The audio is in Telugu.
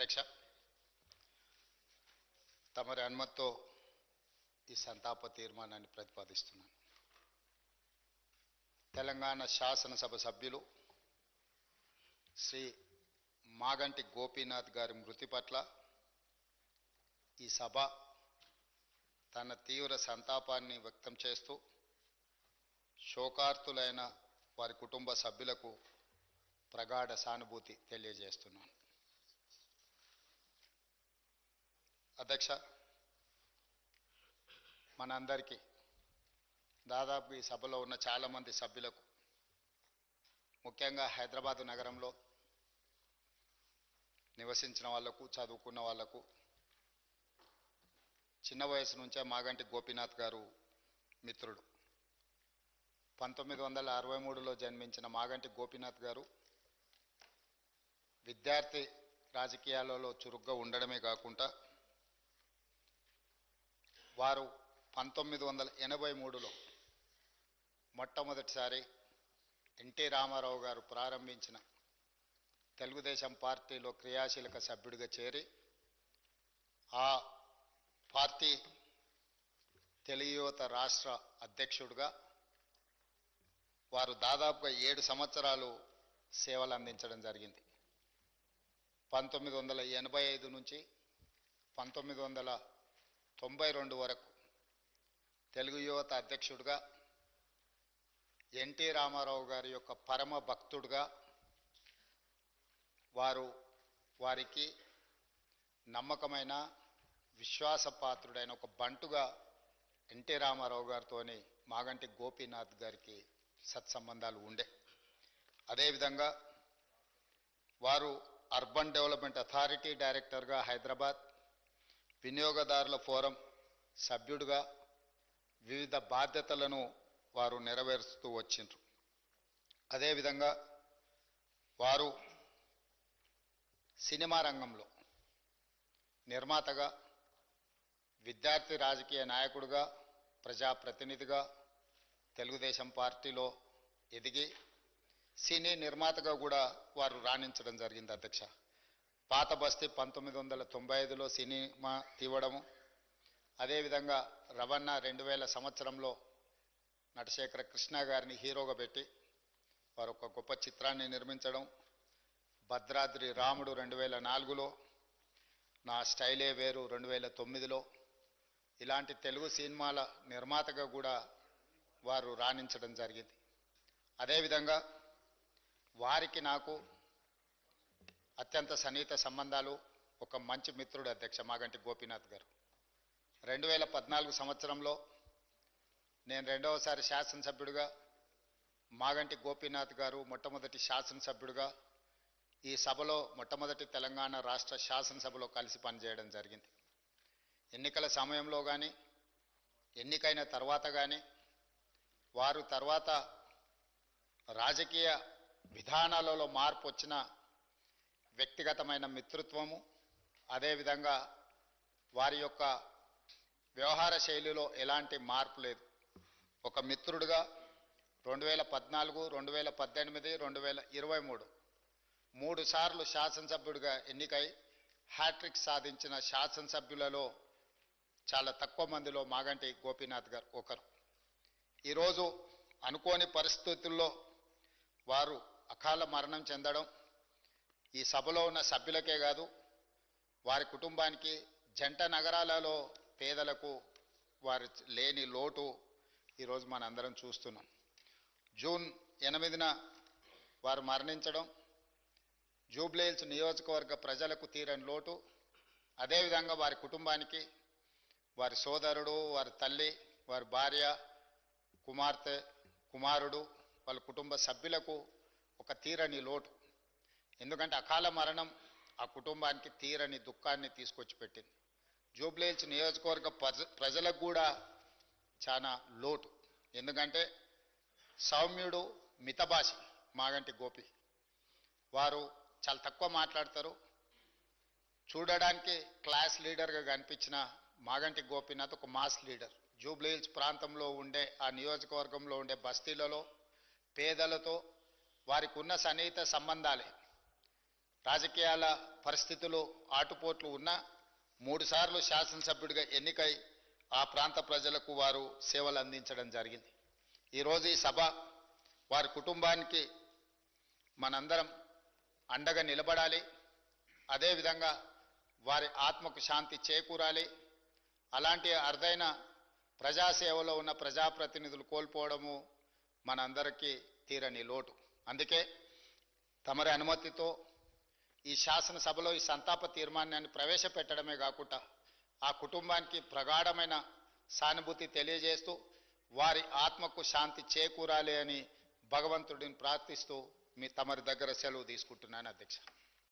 అధ్యక్ష తమరి అనుమతితో ఈ సంతాప తీర్మానాన్ని ప్రతిపాదిస్తున్నాను. తెలంగాణ శాసనసభ సభ్యులు శ్రీ మాగంటి గోపీనాథ్ గారి మృతి పట్ల ఈ సభ తన తీవ్ర సంతాపాన్ని వ్యక్తం చేస్తూ శోకార్తులైన వారి కుటుంబ సభ్యులకు ప్రగాఢ సానుభూతి తెలియజేస్తున్నాను. అధ్యక్ష మనందరికీ దాదాపు ఈ సభలో ఉన్న చాలామంది సభ్యులకు ముఖ్యంగా హైదరాబాదు నగరంలో నివసించిన వాళ్ళకు చదువుకున్న వాళ్ళకు చిన్న వయసు నుంచే మాగంటి గోపీనాథ్ గారు మిత్రుడు. పంతొమ్మిది వందల అరవై మూడులో జన్మించిన మాగంటి గోపీనాథ్ గారు విద్యార్థి రాజకీయాలలో చురుగ్గా ఉండడమే కాకుండా వారు పంతొమ్మిది వందల ఎనభై మూడులో మొట్టమొదటిసారి ఎన్టీ రామారావు గారు ప్రారంభించిన తెలుగుదేశం పార్టీలో క్రియాశీలక సభ్యుడిగా చేరి ఆ పార్టీ తెలుగు యువత రాష్ట్ర అధ్యక్షుడిగా వారు దాదాపుగా ఏడు సంవత్సరాలు సేవలు అందించడం జరిగింది. పంతొమ్మిది వందల ఎనభై ఐదు నుంచి పంతొమ్మిది వందల తొంభై రెండు వరకు. తెలుగు యువత అధ్యక్షుడిగా ఎన్టీ రామారావు గారి యొక్క పరమ భక్తుడుగా వారు వారికి నమ్మకమైన విశ్వాసపాత్రుడైన ఒక బంటుగా ఎన్టీ రామారావు గారితోని మాగంటి గోపీనాథ్ గారికి సత్సంబంధాలు ఉండే. అదేవిధంగా వారు అర్బన్ డెవలప్మెంట్ అథారిటీ డైరెక్టర్గా హైదరాబాద్ వినియోగదారుల ఫోరం సభ్యుడిగా వివిధ బాధ్యతలను వారు నెరవేరుస్తూ వచ్చిండ్రు. అదేవిధంగా వారు సినిమా రంగంలో నిర్మాతగా విద్యార్థి రాజకీయ నాయకుడిగా ప్రజాప్రతినిధిగా తెలుగుదేశం పార్టీలో ఎదిగి సినీ నిర్మాతగా కూడా వారు రాణించడం జరిగింది అధ్యక్ష. పాత బస్తీ పంతొమ్మిది వందల తొంభై ఐదులో సినిమా తీవడము అదేవిధంగా రవణ రెండు వేల సంవత్సరంలో నటశేఖర కృష్ణ గారిని హీరోగా పెట్టి వారు ఒక గొప్ప చిత్రాన్ని నిర్మించడం భద్రాద్రి రాముడు రెండు వేల నాలుగులో నా స్టైలే వేరు రెండు వేల తొమ్మిదిలో ఇలాంటి తెలుగు సినిమాల నిర్మాతగా కూడా వారు రాణించడం జరిగింది. అదేవిధంగా వారికి నాకు అత్యంత సన్నిహిత సంబంధాలు ఒక మంచి మిత్రుడు అధ్యక్ష మాగంటి గోపీనాథ్ గారు. రెండు వేల పద్నాలుగు సంవత్సరంలో నేను రెండవసారి శాసనసభ్యుడిగా మాగంటి గోపీనాథ్ గారు మొట్టమొదటి శాసనసభ్యుడిగా ఈ సభలో మొట్టమొదటి తెలంగాణ రాష్ట్ర శాసనసభలో కలిసి పనిచేయడం జరిగింది. ఎన్నికల సమయంలో కానీ ఎన్నికైన తర్వాత కానీ వారు తర్వాత రాజకీయ విధానాలలో మార్పు వచ్చిన వ్యక్తిగతమైన మిత్రత్వము అదేవిధంగా వారి యొక్క వ్యవహార శైలిలో ఎలాంటి మార్పు లేదు. ఒక మిత్రుడిగా రెండు వేల పద్నాలుగు రెండు వేల పద్దెనిమిది రెండు వేల ఇరవై మూడు మూడు సార్లు శాసనసభ్యుడిగా ఎన్నికై హ్యాట్రిక్ సాధించిన శాసనసభ్యులలో చాలా తక్కువ మందిలో మాగంటి గోపీనాథ్ గారు ఒకరు. ఈరోజు అనుకోని పరిస్థితుల్లో వారు అకాల మరణం చెందడం ఈ సభలో ఉన్న సభ్యులకే కాదు వారి కుటుంబానికి జంట నగరాలలో పేదలకు వారి లేని లోటు ఈరోజు మనందరం చూస్తున్నాం. జూన్ ఎనిమిదిన వారు మరణించడం జూబ్లీహిల్స్ నియోజకవర్గ ప్రజలకు తీరని లోటు అదేవిధంగా వారి కుటుంబానికి వారి సోదరుడు వారి తల్లి వారి భార్య కుమార్తె కుమారుడు వాళ్ళ కుటుంబ సభ్యులకు ఒక తీరని లోటు. ఎందుకంటే అకాల మరణం ఆ కుటుంబానికి తీరని దుఃఖాన్ని తీసుకొచ్చి పెట్టింది. జూబ్లీహిల్స్ నియోజకవర్గ ప్రజ ప్రజలకు కూడా చాలా లోటు. ఎందుకంటే సౌమ్యుడు మితభాషి మాగంటి గోపి. వారు చాలా తక్కువ మాట్లాడతారు. చూడడానికి క్లాస్ లీడర్గా కనిపించిన మాగంటి గోపీనాథ్ ఒక మాస్ లీడర్. జూబ్లీహిల్స్ ప్రాంతంలో ఉండే ఆ నియోజకవర్గంలో ఉండే బస్తీలలో పేదలతో వారికి ఉన్న సన్నిహిత సంబంధాలే. రాజకీయాల పరిస్థితులు ఆటుపోట్లు ఉన్నా మూడుసార్లు శాసనసభ్యుడిగా ఎన్నికై ఆ ప్రాంత ప్రజలకు వారు సేవలు అందించడం జరిగింది. ఈరోజు ఈ సభ వారి కుటుంబానికి మనందరం అండగా నిలబడాలి. అదేవిధంగా వారి ఆత్మకు శాంతి చేకూరాలి. అలాంటి అరుదైన ప్రజాసేవలో ఉన్న ప్రజాప్రతినిధులు కోల్పోవడము మనందరికీ తీరని లోటు. అందుకే తమరి అనుమతితో ఈ శాసనసభలో ఈ సంతాప తీర్మానాన్ని ప్రవేశపెట్టడమే కాకుండా ఆ కుటుంబానికి ప్రగాఢమైన సానుభూతి తెలియజేస్తూ వారి ఆత్మకు శాంతి చేకూరాలి అని భగవంతుడిని ప్రార్థిస్తూ మీ తమరి దగ్గర సెలవు తీసుకుంటున్నాను అధ్యక్ష.